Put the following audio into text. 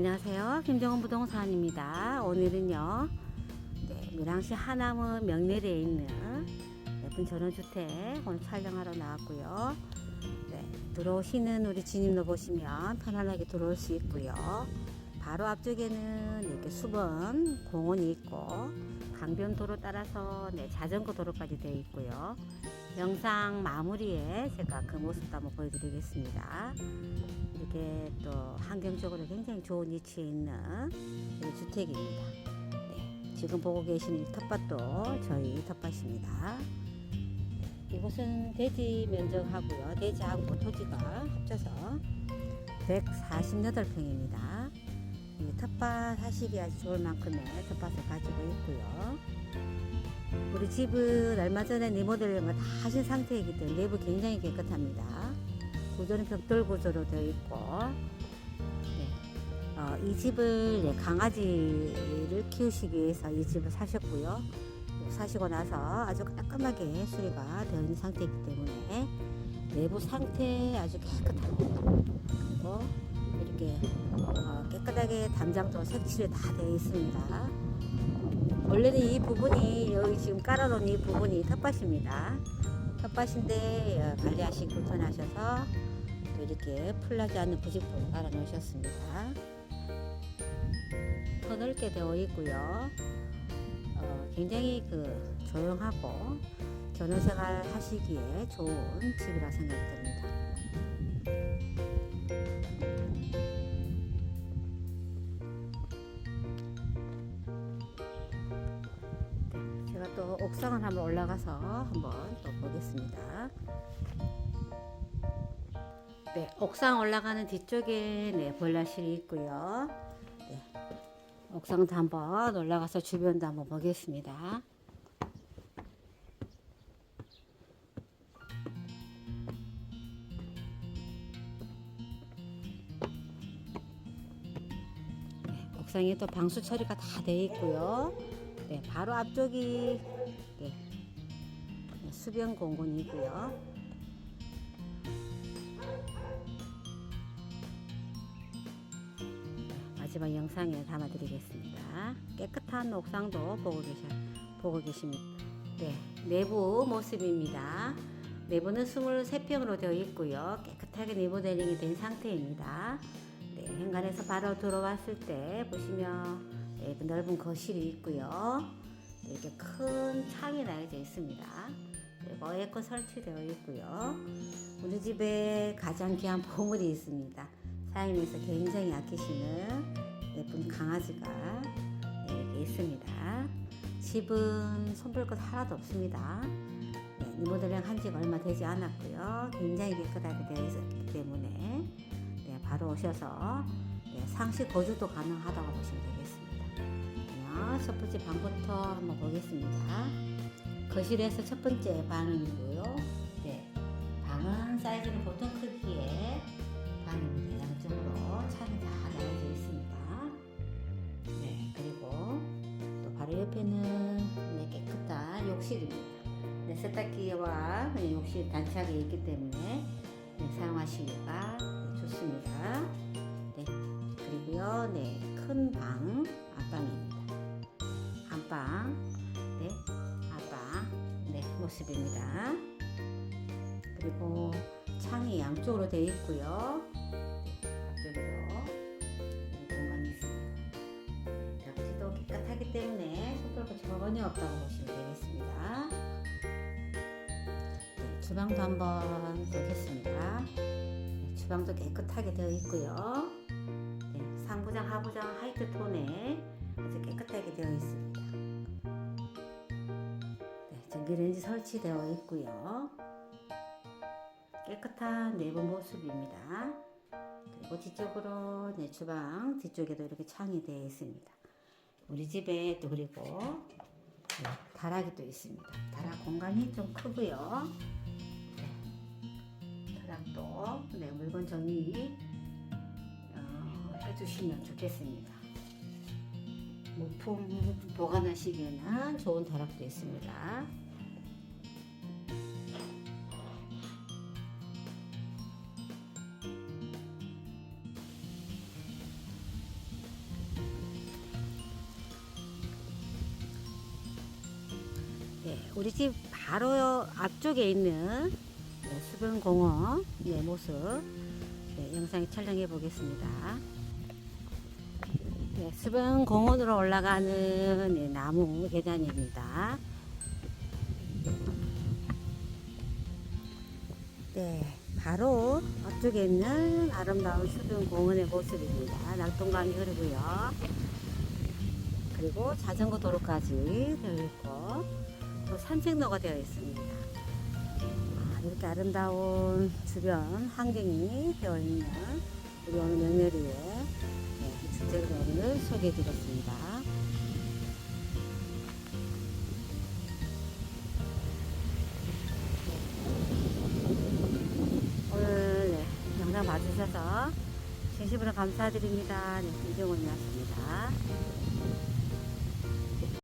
안녕하세요. 김정은 부동산입니다. 오늘은요, 네, 밀양시 하남의 명내리에 있는 예쁜 전원주택 오늘 촬영하러 나왔고요. 네, 들어오시는 우리 진입로 보시면 편안하게 들어올 수 있고요. 바로 앞쪽에는 이렇게 수번 공원이 있고 강변도로 따라서 네, 자전거 도로까지 되어 있고요. 영상 마무리에 제가 그 모습도 한번 보여드리겠습니다. 이렇게 또 환경적으로 굉장히 좋은 위치에 있는 이 주택입니다. 네, 지금 보고 계시는 이 텃밭도 저희 텃밭입니다. 이곳은 대지 면적하고요. 대지하고 토지가 합쳐서 148평입니다. 이 텃밭 하시기 아주 좋을 만큼의 텃밭을 가지고 있고요. 우리 집은 얼마 전에 리모델링을 다 하신 상태이기 때문에 내부 굉장히 깨끗합니다. 구조는 벽돌 구조로 되어 있고, 네. 어, 이 집을 네, 강아지를 키우시기 위해서 이 집을 사셨고요. 사시고 나서 아주 깔끔하게 수리가 되어 있는 상태이기 때문에 내부 상태 아주 깨끗합니다. 그리고 이렇게 어, 깨끗하게 담장도 색칠이 다 되어 있습니다. 원래는 이 부분이 여기 지금 깔아놓은 이 부분이 텃밭입니다. 텃밭인데 어, 관리하시기 불편하셔서 또 이렇게 풀나지 않는 부직포를 깔아 놓으셨습니다. 더 넓게 되어 있고요. 어, 굉장히 그 조용하고 전원생활 하시기에 좋은 집이라 생각이 듭니다. 제가 또 옥상을 한번 올라가서 한번 또 보겠습니다. 네, 옥상 올라가는 뒤쪽에 네, 보일러실이 있고요. 네, 옥상도 한번 올라가서 주변도 한번 보겠습니다. 네, 옥상에 또 방수 처리가 다 되어 있고요. 네, 바로 앞쪽이 네, 네, 수변 공원이고요. 마지막 영상에 담아드리겠습니다. 깨끗한 옥상도 보고 계셔 보고 계십니다. 네, 내부 모습입니다. 내부는 23평으로 되어 있고요. 깨끗하게 리모델링이 된 상태입니다. 네, 현관에서 바로 들어왔을 때 보시면 네, 그 넓은 거실이 있고요. 네, 이렇게 큰 창이 나여져 있습니다. 그리고 에어컨 설치되어 있고요. 우리 집에 가장 귀한 보물이 있습니다. 사장님께서 굉장히 아끼시는 예쁜 강아지가 네, 이렇게 있습니다. 집은 손볼 것 하나도 없습니다. 네, 리모델링 한 지가 얼마 되지 않았고요. 굉장히 깨끗하게 되어 있었기 때문에 네, 바로 오셔서 네, 상시 거주도 가능하다고 보시면 되겠습니다. 그러면 첫 번째 방부터 한번 보겠습니다. 거실에서 첫 번째 방이고요. 네, 방은 사이즈는 보통 옆에는 네, 깨끗한 욕실입니다. 네, 세탁기와 그냥 욕실 단짝이 있기 때문에 네, 사용하시기가 네, 좋습니다. 네, 그리고요, 네, 큰 방, 안방입니다. 안방, 네, 안방, 네, 모습입니다. 그리고 창이 양쪽으로 되어 있고요. 앞쪽에도 공간이 있습니다. 벽지도 깨끗하기 때문에 전혀 없다고 보시면 되겠습니다. 네, 주방도 한번 보겠습니다. 네, 주방도 깨끗하게 되어 있고요. 네, 상부장, 하부장 화이트 톤에 아주 깨끗하게 되어 있습니다. 네, 전기레인지 설치되어 있고요. 깨끗한 내부 모습입니다. 그리고 뒤쪽으로 네, 주방 뒤쪽에도 이렇게 창이 되어 있습니다. 우리 집에 또 그리고 네, 다락이 또 있습니다. 다락 공간이 좀 크고요. 네, 다락도 네, 물건 정리 어, 해주시면 좋겠습니다. 물품 보관하시기에는 좋은 다락도 있습니다. 우리 집 바로 앞쪽에 있는 네, 수변공원 네, 모습 네, 영상에 촬영해 보겠습니다. 네, 수변공원으로 올라가는 네, 나무 계단입니다. 네, 바로 앞쪽에 있는 아름다운 수변공원의 모습입니다. 낙동강이 흐르고요. 그리고 자전거 도로까지 되어 있고 또 산책로가 되어 있습니다. 아, 이렇게 아름다운 주변 환경이 되어 있는 우리 오늘 명렬이의 네, 이 주택을 오늘 소개해 드렸습니다. 오늘 네, 영상 봐주셔서 진심으로 감사드립니다. 네, 이정원이었습니다.